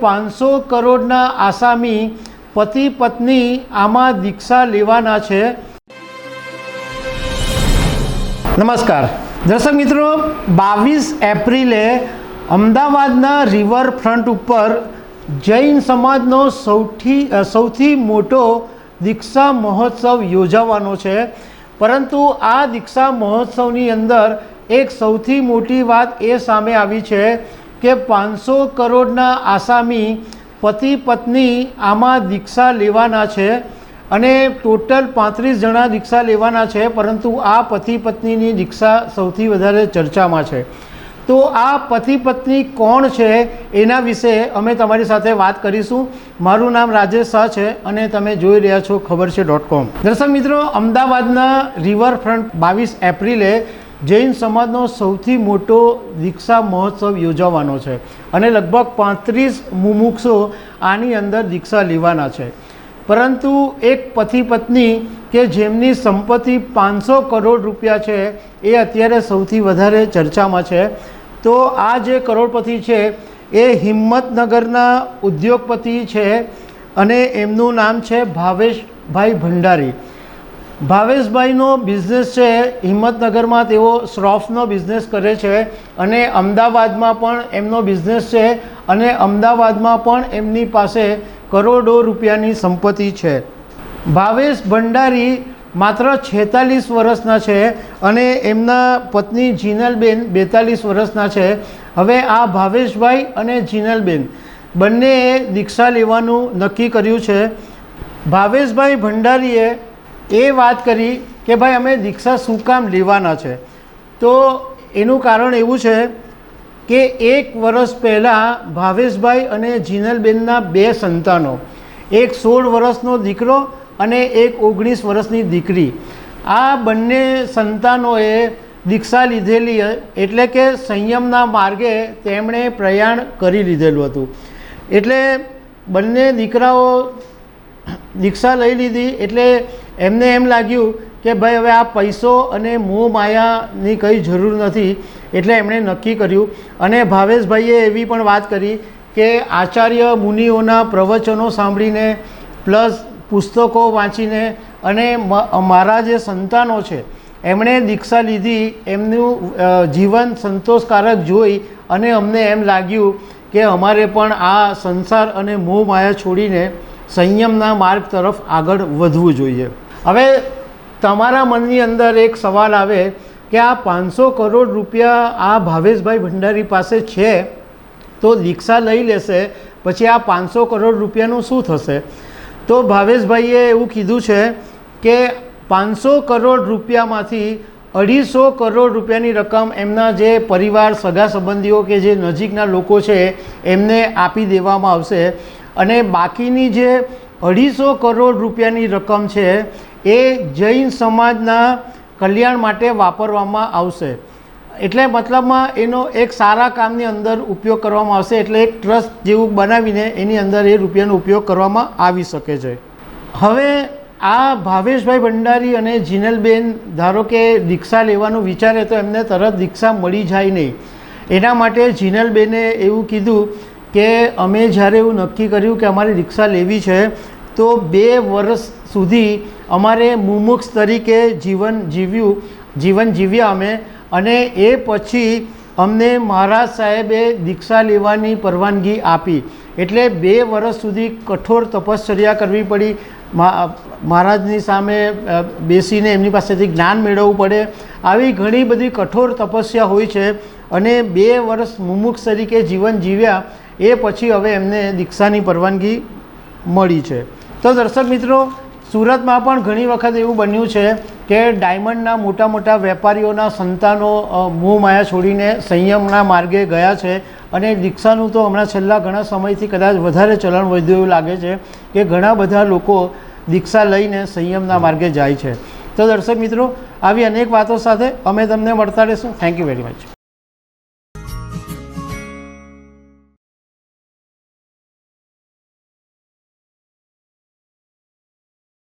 પાંચસો કરોડના આસામી પતિ પત્ની આમાં દીક્ષા લેવાના છે. નમસ્કાર. દર્શક મિત્રો, બાવીસ એપ્રિલે અમદાવાદના રિવરફ્રન્ટ ઉપર જૈન સમાજનો સૌથી સૌથી મોટો દીક્ષા મહોત્સવ યોજાવાનો છે. પરંતુ આ દીક્ષા મહોત્સવની અંદર એક સૌથી મોટી વાત એ સામે આવી છે કે પાંચસો કરોડના આસામી પતિ પત્ની આમાં દીક્ષા લેવાના છે અને ટોટલ પાંત્રીસ જણા દીક્ષા લેવાના છે, પરંતુ આ પતિ પત્નીની દીક્ષા સૌથી વધારે ચર્ચામાં છે. તો આ પતિ પત્ની કોણ છે એના વિશે અમે તમારી સાથે વાત કરીશું. મારું નામ રાજેશ શાહ છે અને તમે જોઈ રહ્યા છો ખબર છે ડોટ કોમ. દર્શક મિત્રો, અમદાવાદના રિવરફ્રન્ટ બાવીસ એપ્રિલે જૈન સમાજનો સૌથી મોટો દીક્ષા મહોત્સવ યોજાવાનો છે અને લગભગ પાંત્રીસ મુમુક્ષો આની અંદર દીક્ષા લેવાના છે. પરંતુ એક પતિ પત્ની કે જેમની સંપત્તિ પાંચસો કરોડ રૂપિયા છે એ અત્યારે સૌથી વધારે ચર્ચામાં છે. તો આ જે કરોડપતિ છે એ હિંમતનગરના ઉદ્યોગપતિ છે અને એમનું નામ છે ભાવેશભાઈ ભંડારી. ભાવેશભાઈનો બિઝનેસ છે, હિંમતનગરમાં તેઓ શ્રોફનો બિઝનેસ કરે છે અને અમદાવાદમાં પણ એમનો બિઝનેસ છે અને અમદાવાદમાં પણ એમની પાસે કરોડો રૂપિયાની સંપત્તિ છે. ભાવેશ ભંડારી માત્ર છેતાલીસ વર્ષના છે અને એમના પત્ની જીનલબેન બેતાલીસ વર્ષના છે. હવે આ ભાવેશભાઈ અને જીનલબેન બંનેએ દીક્ષા લેવાનું નક્કી કર્યું છે. ભાવેશભાઈ ભંડારીએ એ વાત કરી કે ભાઈ, અમે દીક્ષા શું કામ લેવાના છે? તો એનું કારણ એવું છે કે એક વર્ષ પહેલાં ભાવેશભાઈ અને જીનલબેનના બે સંતાનો, એક સોળ વર્ષનો દીકરો અને એક ઓગણીસ વર્ષની દીકરી. આ બંને સંતાનોએ દીક્ષા લીધેલી એટલે કે સંયમના માર્ગે તેમણે પ્રયાણ કરી લીધેલું હતું. એટલે બંને દીકરાઓ દીક્ષા લઈ લીધી, એટલે એમને એમ લાગ્યું કે ભાઈ, હવે આ પૈસો અને મોહ માયાની કંઈ જરૂર નથી. એટલે એમણે નક્કી કર્યું. અને ભાવેશભાઈએ એવી પણ વાત કરી કે આચાર્ય મુનિઓના પ્રવચનો સાંભળીને પ્લસ પુસ્તકો વાંચીને અને મારા જે સંતાનો છે, એમણે દીક્ષા લીધી, એમનું જીવન સંતોષકારક જોઈ અને અમને એમ લાગ્યું કે અમારે પણ આ સંસાર અને મોહ માયા છોડીને સંયમના માર્ગ તરફ આગળ વધવું જોઈએ. હવે તમારા મનની અંદર એક સવાલ આવે કે આ પાંચસો કરોડ રૂપિયા આ ભાવેશભાઈ ભંડારી પાસે છે, તો દીક્ષા લઈ લેશે, પછી આ પાંચસો કરોડ રૂપિયાનું શું થશે? તો ભાવેશભાઈએ એવું કીધું છે કે પાંચસો કરોડ રૂપિયામાંથી અઢીસો કરોડ રૂપિયાની રકમ એમના જે પરિવાર, સગા સંબંધીઓ કે જે નજીકના લોકો છે, એમને આપી દેવામાં આવશે. અને બાકીની જે અઢીસો કરોડ રૂપિયાની રકમ છે એ જૈન સમાજના કલ્યાણ માટે વાપરવામાં આવશે. એટલે મતલબમાં એનો એક સારા કામની અંદર ઉપયોગ કરવામાં આવશે, એટલે એક ટ્રસ્ટ જેવું બનાવીને એની અંદર એ રૂપિયાનો ઉપયોગ કરવામાં આવી શકે છે. હવે આ ભાવેશભાઈ ભંડારી અને જીનલબેન, ધારો કે દીક્ષા લેવાનું વિચારે તો એમને તરત દીક્ષા મળી જાય નહીં. એના માટે જીનલબેને એવું કીધું કે, અમે જ્યારે એવું નક્કી કર્યું કે અમારે દીક્ષા લેવી છે, તો બે વર્ષ સુધી અમારે મુમુક્ષ તરીકે જીવન જીવ્યું, જીવન જીવ્યા અમે અને એ પછી અમને મહારાજ સાહેબે દીક્ષા લેવાની પરવાનગી આપી. એટલે બે વર્ષ સુધી કઠોર તપશ્ચર્યા કરવી પડી. મહારાજની સામે બેસીને એમની પાસેથી જ્ઞાન મેળવવું પડે. આવી ઘણી બધી કઠોર તપસ્યા હોય છે અને બે વર્ષ મુમુક્ષ તરીકે જીવન જીવ્યા, એ પછી હવે એમને દીક્ષાની પરવાનગી મળી છે. તો દર્શક મિત્રો સુરતમાં પણ ઘણી વખત એવું બન્યું છે કે ડાયમંડના મોટા મોટા વેપારીઓના સંતાનો મોહ માયા છોડીને સંયમના માર્ગે ગયા છે. અને દીક્ષાનું તો હમણાં છેલ્લા ઘણા સમયથી કદાચ વધારે ચલણ વધ્યું એવું લાગે છે કે ઘણા બધા લોકો દીક્ષા લઈને સંયમના માર્ગે જાય છે. તો દર્શક મિત્રો, આવી અનેક વાતો સાથે અમે તમને મળતા રહીશું. Thank you very much